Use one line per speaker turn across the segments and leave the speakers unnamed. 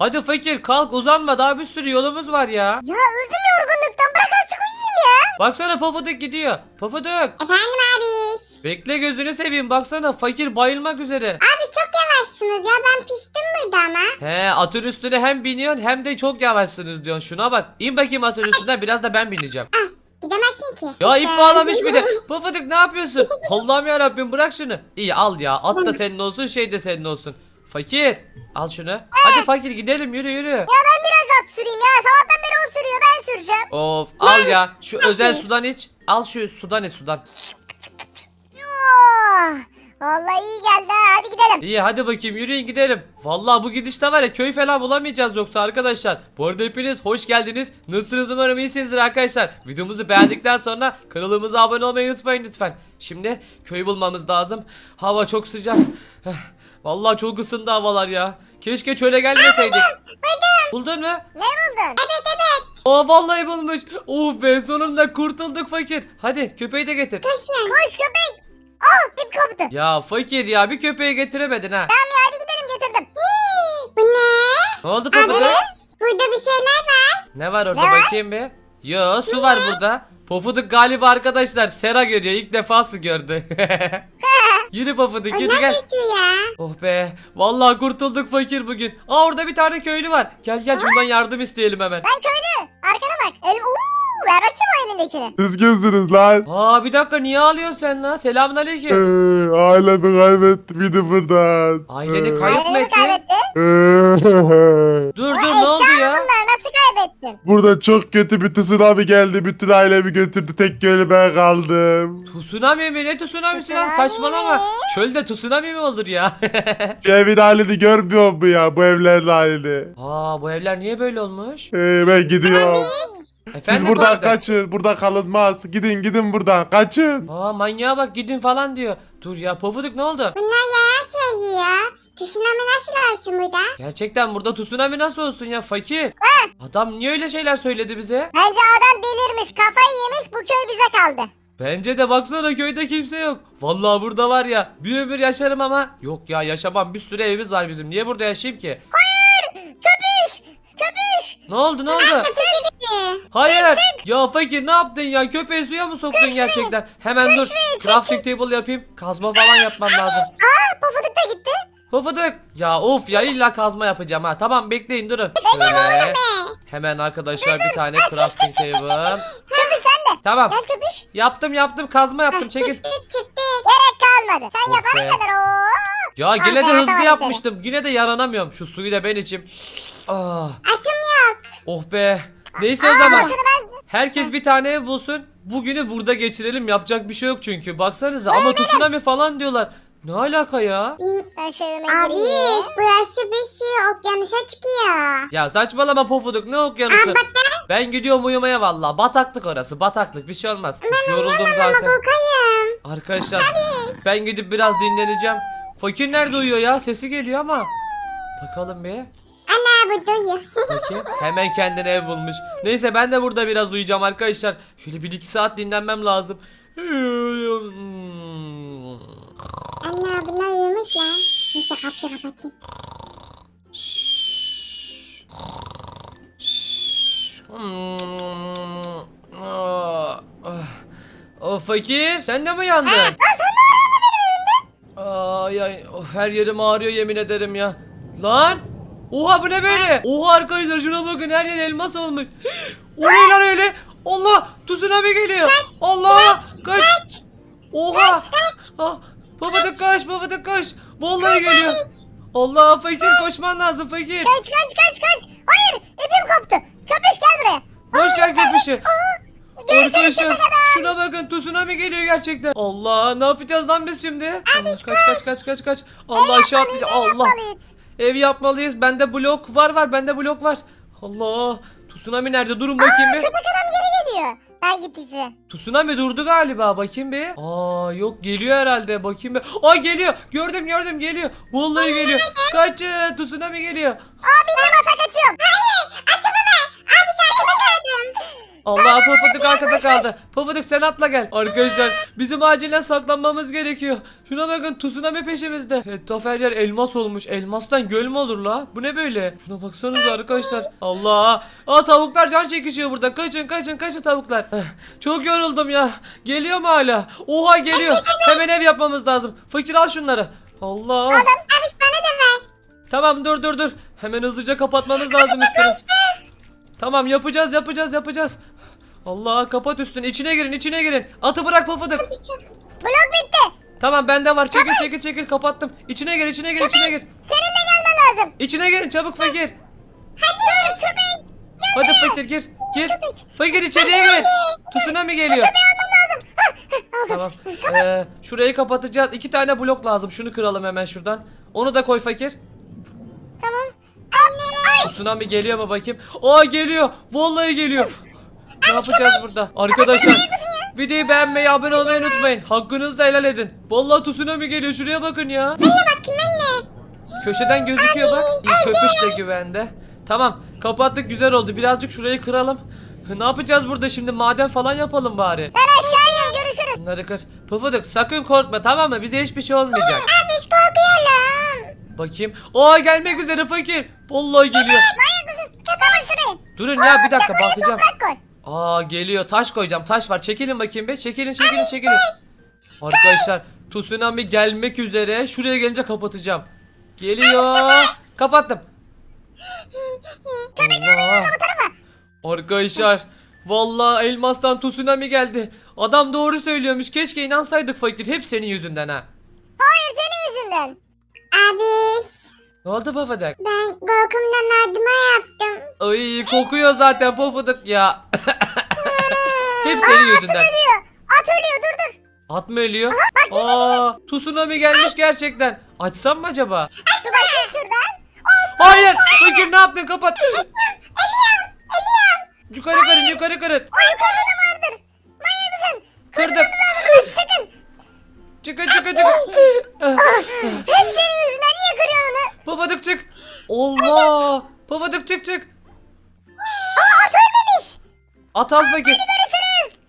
Hadi fakir kalk uzanma daha bir sürü yolumuz var ya.
Ya öldüm yorgunluktan bırak azıcık uyuyayım ya.
Baksana Pofuduk gidiyor. Pofuduk.
Efendim abi.
Bekle gözünü seveyim baksana fakir bayılmak üzere.
Abi çok yavaşsınız ya ben piştim burada ama.
He atın üstüne hem biniyorsun hem de çok yavaşsınız diyorsun. Şuna bak. İn bakayım atın üstüne biraz da ben bineceğim.
Gidemezsin ki.
Ya ip bağlamış bir de. Pofuduk ne yapıyorsun? Allah'ım ya bırak şunu. İyi al ya. At da senin olsun şey de senin olsun. Fakir al şunu. Hadi fakir gidelim yürü yürü.
Ya ben biraz at süreyim ya. Sabahtan beri o sürüyor ben süreceğim.
Of al ya. Şu
Nasıl?
özel sudan iç. Al şu sudan iç sudan.
Oh, vallahi iyi geldi ha. Hadi gidelim.
İyi hadi bakayım yürüyün gidelim. Vallahi bu gidişte var ya köy falan bulamayacağız yoksa arkadaşlar. Bu arada hepiniz hoş geldiniz. Nasılsınız umarım iyisinizdir arkadaşlar. Videomuzu beğendikten sonra kanalımıza abone olmayı unutmayın lütfen. Şimdi köy bulmamız lazım. Hava çok sıcak. Vallahi çok ısındı havalar ya. Keşke çöle gelmeseydik. Buldun mu?
Ne buldun?
Evet evet.
Aa vallahi bulmuş. Of be sonunda kurtulduk fakir. Hadi köpeği de getir.
Koşun.
Koş köpek. Al ip koptu.
Ya fakir ya bir köpeği getiremedin ha.
Tamam ya hadi gidelim getirdim.
Hii, bu ne?
Ne oldu
Abi
Pofuduk?
burada bir şeyler var.
Ne var orada
Ne var?
bakayım bir? Yo su var burada. Pofuduk galiba arkadaşlar sera görüyor. İlk defa su gördü. Yürü Pofuduk yürü
ne
gel.
geçiyor ya?
Oh be. Vallahi kurtulduk fakir bugün. Aa orada bir tane köylü var. Gel gel şundan yardım isteyelim hemen.
Ben köylü. Arkana bak. El Uuu, ver bakayım o elindekini.
Siz kimsiniz lan?
Aa bir dakika niye ağlıyorsun sen lan? Selamünaleyküm.
Ee, ailemi kaybettim gidin buradan.
Aileni
Ee,
kayıp mı
Aileni
ettin?
kaybettin.
ee,
Dur dur ne oldu
eşya
ya?
bunlar nasıl kaybettin?
Burada çok kötü bir tsunami geldi. Bütün ailemi götürdü. Tek köylü ben kaldım.
Tsunami mi? Ne tsunamisi lan?
Tsunami
Saçmalama. Çölde tsunami mi olur ya?
Şu evin halini görmüyor mu ya? Bu evlerin halini.
Aa bu evler niye böyle olmuş?
Ee, ben gidiyorum.
Efendim
Siz buradan
Pofuduk?
kaçın. Burada kalınmaz. Gidin gidin buradan. Kaçın.
Aa manyağa bak gidin falan diyor. Dur ya Pofuduk ne oldu?
Bunlar yalan söylüyor. Tsunami nasıl olsun burada?
Gerçekten burada tsunami nasıl olsun ya fakir? Adam niye öyle şeyler söyledi bize?
Bence adam delirmiş kafayı yemiş bu köy bize kaldı.
Bence de baksana köyde kimse yok. Vallahi burada var ya bir ömür yaşarım ama. Yok ya yaşamam bir sürü evimiz var bizim. Niye burada yaşayayım ki?
Köpüş! Köpüş!
Ne oldu ne oldu?
Kötü gitti.
Hayır. Ya fakir ne yaptın ya? Köpeği suya mı soktun gerçekten? Hemen dur. Crafting table yapayım. Kazma falan yapmam lazım.
Aa pofuduk da gitti.
Pofuduk. Ya of ya illa kazma yapacağım ha. Tamam bekleyin durun. Şöyle. Hemen arkadaşlar bir tane crafting table.
Köpüş sen de.
Tamam.
Gel köpüş.
Yaptım yaptım kazma yaptım çekil.
Çıktı çıktı.
Gerek kalmadı. Sen
Oh
yapana
be.
kadar o.
Ya yine de hızlı yapmıştım. Yine de yaranamıyorum. Şu suyu da ben içeyim. Ah.
Atım yok.
Oh be. Neyse o zaman.
Ben...
Herkes bir tane ev bulsun. Bugünü burada geçirelim. Yapacak bir şey yok çünkü. Baksanıza ama tsunami falan diyorlar. Ne alaka ya?
Ben evime
Abi
gireyim.
burası bir sürü okyanusa çıkıyor.
Ya saçmalama pofuduk ne
Aa,
okyanusu?
bak
Ben gidiyorum uyumaya valla. Bataklık orası. Bataklık bir şey olmaz. Yoruldum
ama
zaten.
korkayım.
Arkadaşlar ben gidip biraz dinleneceğim. Fakir nerede uyuyor ya? Sesi geliyor ama. Bakalım bir.
Ana bu duyuyor.
Bakayım. Hemen kendine ev bulmuş. Neyse ben de burada biraz uyuyacağım arkadaşlar. Şöyle bir iki saat dinlenmem lazım.
Ana bunlar uyumuş lan. Neyse kapıyı kapatayım.
Hmm. Ah, ah. O fakir sen de mi uyandın? Ay of her yerim ağrıyor yemin ederim ya. Lan! Oha bu ne böyle? Oha arkadaşlar şuna bakın her yer elmas olmuş. O ne lan öyle? Allah! Tsunami geliyor. Allah! Kaç! Oha! Ah, babadık kaç babadık kaç. Vallahi geliyor. Allah fakir koşman lazım fakir.
Kaç kaç kaç kaç. Hayır ipim koptu. Köpüş gel buraya.
Boş ver köpüşü.
Görüşürüz
Arkadaşlar şuna bakın tsunami geliyor gerçekten. Allah ne yapacağız lan biz şimdi? Allah, kaç kaç kaç kaç kaç. Allah aşağı atlayacağım. Allah. Ev yapmalıyız. Bende blok var var. Bende blok var. Allah. Tsunami nerede? Durun bakayım bir.
Köpek adam geri geliyor. Ben gittikçe.
Tsunami durdu galiba. Bakayım bir. Aa yok geliyor herhalde. Bakayım bir. Ay geliyor. Gördüm gördüm geliyor. Vallahi geliyor. Kaçın. Tsunami geliyor.
Abi ne mata kaçıyorum.
Hayır atımı ver. Abi şarkıda kaldım.
Allah Pofuduk arkada kaldı. Pofuduk sen atla gel. Arkadaşlar bizim acilen saklanmamız gerekiyor. Şuna bakın tsunami peşimizde. Etraf her yer elmas olmuş. Elmastan göl mü olur la? Bu ne böyle? Şuna baksanıza arkadaşlar. Allah. Aa tavuklar can çekişiyor burada. Kaçın kaçın kaçın tavuklar. Çok yoruldum ya. Geliyor mu hala? Oha geliyor. Hemen ev yapmamız lazım. Fakir al şunları. Allah.
Abiş bana da ver.
Tamam dur dur dur. Hemen hızlıca kapatmamız lazım üstünü. Tamam yapacağız yapacağız yapacağız. Allah kapat üstünü içine girin içine girin. Atı bırak pofuduk.
Blok bitti.
Tamam bende var çekil çekil çekil kapattım. İçine gir içine gir içine gir.
Senin de gelmen lazım.
İçine girin çabuk fakir.
Hadi. Köpek.
Hadi fakir gir. Gir. Fakir içeriye girin. Tsunami geliyor. Tamam. Ee, şurayı kapatacağız. İki tane blok lazım. Şunu kıralım hemen şuradan. Onu da koy fakir.
Tamam. Anne.
Tsunami geliyor mu bakayım? Aa geliyor. Vallahi geliyor. Ne yapacağız burada? Arkadaşlar videoyu beğenmeyi, abone olmayı unutmayın. Hakkınızı da helal edin. Vallahi tsunami geliyor. Şuraya bakın ya.
Bakayım anne.
Köşeden gözüküyor bak. İyi köpüş de güvende. Tamam kapattık güzel oldu. Birazcık şurayı kıralım. Ne yapacağız burada şimdi? Maden falan yapalım bari.
Ben aşağıya görüşürüz.
Bunları kır. Pıfıdık sakın korkma tamam mı? Bize hiçbir şey olmayacak.
Abiş korkuyorum.
Bakayım. Aa gelmek üzere fakir. Vallahi geliyor. Durun ya bir dakika bakacağım. Aa geliyor. Taş koyacağım. Taş var. Çekilin bakayım be. Çekilin çekilin çekilin. Arkadaşlar tsunami gelmek üzere. Şuraya gelince kapatacağım. Geliyor. Kapattım. Allah. Arkadaşlar Vallahi elmastan tsunami geldi. Adam doğru söylüyormuş. Keşke inansaydık fakir. Hep senin yüzünden ha.
Hayır senin yüzünden.
Abiş.
Ne oldu babadak?
Ben korkumdan ardıma yaptım.
Ay kokuyor zaten pofuduk ya. Hep senin yüzünden.
Ölüyor. At ölüyor dur dur.
At mı ölüyor? Aa, tsunami gelmiş gerçekten. Açsam mı acaba?
Aç bakayım şuradan.
Hayır! Fakir ne yaptın? Kapat. Yukarı kırın, yukarı kırın.
O yukarıda da vardır. Manyak mısın?
Kırdım.
Çıkın.
Çıkın, çıkın, çıkın.
Hep senin yüzünden niye kırıyorsun onu?
Pofuduk çık. Allah! Pofuduk çık çık.
Aa at ölmemiş.
At al fakir.
Görüşürüz.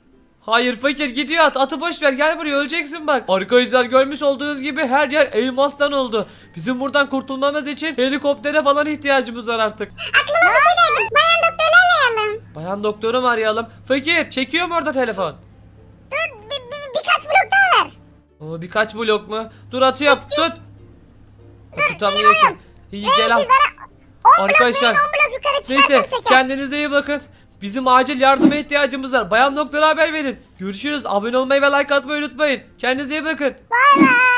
Hayır fakir gidiyor at. Atı boş ver. Gel buraya öleceksin bak. Arkadaşlar görmüş olduğunuz gibi her yer elmastan oldu. Bizim buradan kurtulmamız için helikoptere falan ihtiyacımız var artık.
Aklıma bir şey geldi. Bayan doktoru arayalım.
Bayan doktoru mu arayalım? Fakir çekiyor mu orada telefon?
Dur bir, bir- birkaç blok daha ver.
Oo, birkaç blok mu? Dur atıyorum. Tut. Ha, Tutamıyor ki. İyi gel al.
Siz bana 10 blok
Arkadaşlar,
verin 10 blok yukarı
Neyse kendinize iyi bakın. Bizim acil yardıma ihtiyacımız var. Bayan doktora haber verin. Görüşürüz. Abone olmayı ve like atmayı unutmayın. Kendinize iyi bakın.
Bay bay.